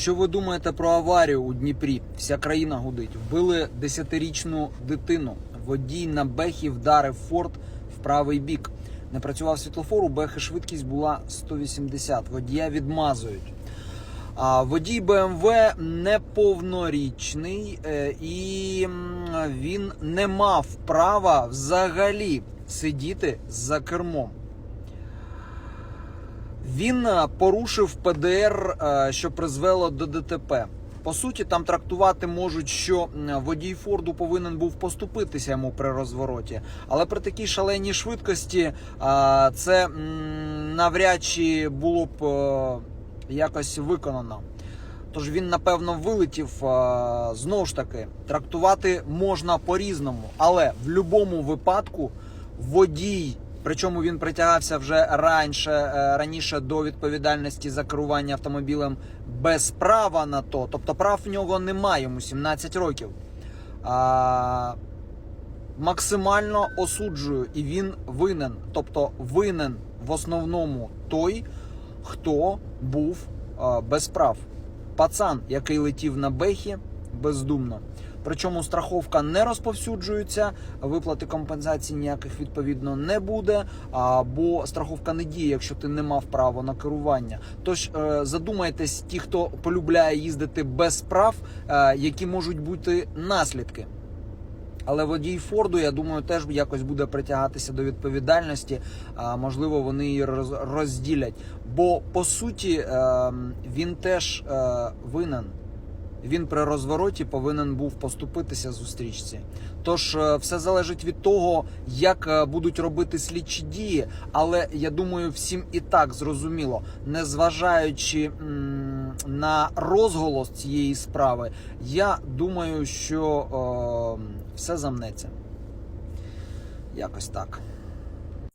Що ви думаєте про аварію у Дніпрі? Вся країна гудить. Вбили десятирічну дитину. Водій на бехі вдарив форт в правий бік. Не працював світлофор, у бехи швидкість була 180. Водія відмазують. А водій БМВ неповнорічний е, і він не мав права взагалі сидіти за кермом. Він е, порушив ПДР, е, що призвело до ДТП. По суті, там трактувати можуть, що водій Форду повинен був поступитися йому при розвороті. Але при такій шаленій швидкості е, це навряд чи було б якось виконано. Тож він напевно вилетів знову ж таки. Трактувати можна по-різному, але в будь-якому випадку водій, причому він притягався вже раніше, е, раніше до відповідальності за керування автомобілем без права на то, тобто прав в нього немає, йому 17 років. А, максимально осуджую, і він винен. Тобто винен в основному той, хто був е, без прав. Пацан, який летів на бехі бездумно. Причому страховка не розповсюджується, виплати компенсації ніяких відповідно не буде. А, бо страховка не діє, якщо ти не мав права на керування. Тож е, задумайтесь, ті, хто полюбляє їздити без прав, е, які можуть бути наслідки. Але водій Форду, я думаю, теж якось буде притягатися до відповідальності. А можливо, вони її розділять. Бо по суті ем, він теж е, винен. Він при розвороті повинен був поступитися зустрічці. Тож е, все залежить від того, як е, будуть робити слідчі дії. Але я думаю, всім і так зрозуміло, незважаючи на розголос цієї справи, я думаю, що е, все замнеться. Якось так.